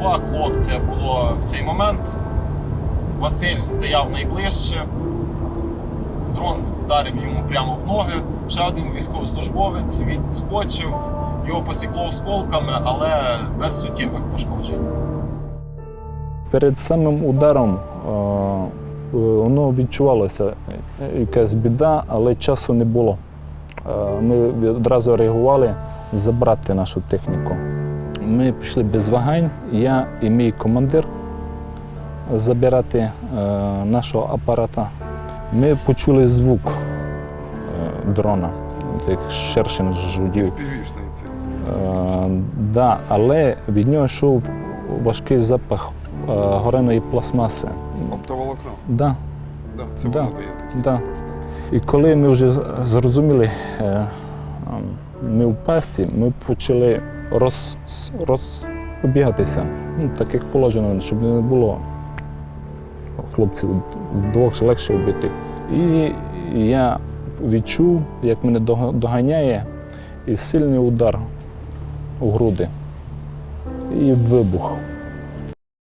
два хлопця було в цей момент. Василь стояв найближче. Дрон вдарив йому прямо в ноги. Ще один військовослужбовець відскочив, його посікло осколками, але без суттєвих пошкоджень. Перед самим ударом е, воно відчувалося якась біда, але часу не було. Е, Ми одразу реагували забрати нашу техніку. Ми пішли без вагань, я і мій командир забирати е, нашого апарата. Ми почули звук е, дрона, як шершень жудів. Е, да, але від нього йшов важкий запах е, гореної пластмаси. Оптоволокно. Да, Да, це Да. воно дає такий Да. запах. І коли ми вже зрозуміли, е, ем, ми в пасті, ми почали роз, розбігатися, ну, так як положено, щоб не було хлопців вдвох легше вбити. І я відчув, як мене доганяє, і сильний удар у груди. І вибух.